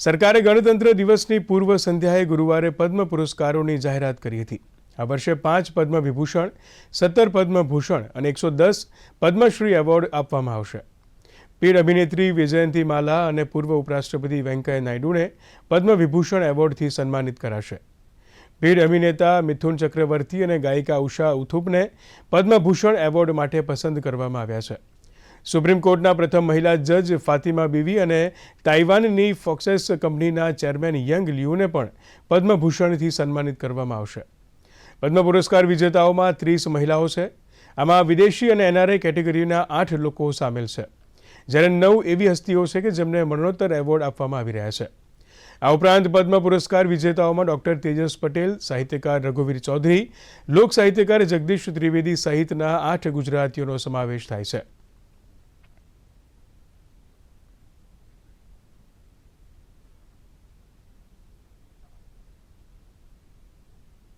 સરકારે ગણતંત્ર દિવસની પૂર્વ સંધ્યાએ ગુરુવારે પદ્મ પુરસ્કારોની જાહેરાત કરી હતી. આ વર્ષે પાંચ પદ્મ વિભૂષણ સત્તર પદ્મભૂષણ અને એકસો દસ પદ્મશ્રી એવોર્ડ આપવામાં આવશે. પીર અભિનેત્રી વિજયંતી માલા અને પૂર્વ ઉપરાષ્ટ્રપતિ વેંકૈયા નાયડુને પદ્મ વિભૂષણ એવોર્ડથી સન્માનિત કરાશે. ભીડ અભિનેતા મિથુન ચક્રવર્તી અને ગાયિકા ઉષા ઉથુપને પદ્મભૂષણ એવોર્ડ માટે પસંદ કરવામાં આવ્યા છે. સુપ્રીમ કોર્ટના પ્રથમ મહિલા જજ ફાતિમા બીવી અને તાઇવાનની ફોક્સેસ કંપનીના ચેરમેન યંગ લ્યુને પણ પદ્મભૂષણથી સન્માનિત કરવામાં આવશે. પદ્મ પુરસ્કાર વિજેતાઓમાં ત્રીસ મહિલાઓ છે. આમાં વિદેશી અને એનઆરઆઈ કેટેગરીના આઠ લોકો સામેલ છે. જ્યારે નવ એવી હસ્તીઓ છે કે જેમને મરણોત્તર એવોર્ડ આપવામાં આવી રહ્યા છે. આ ઉપરાંત પદ્મ પુરસ્કાર વિજેતાઓમાં ડોક્ટર તેજસ પટેલ, સાહિત્યકાર રઘુવીર ચૌધરી, લોક સાહિત્યકાર જગદીશ ત્રિવેદી સહિતના આઠ ગુજરાતીઓનો સમાવેશ થાય છે.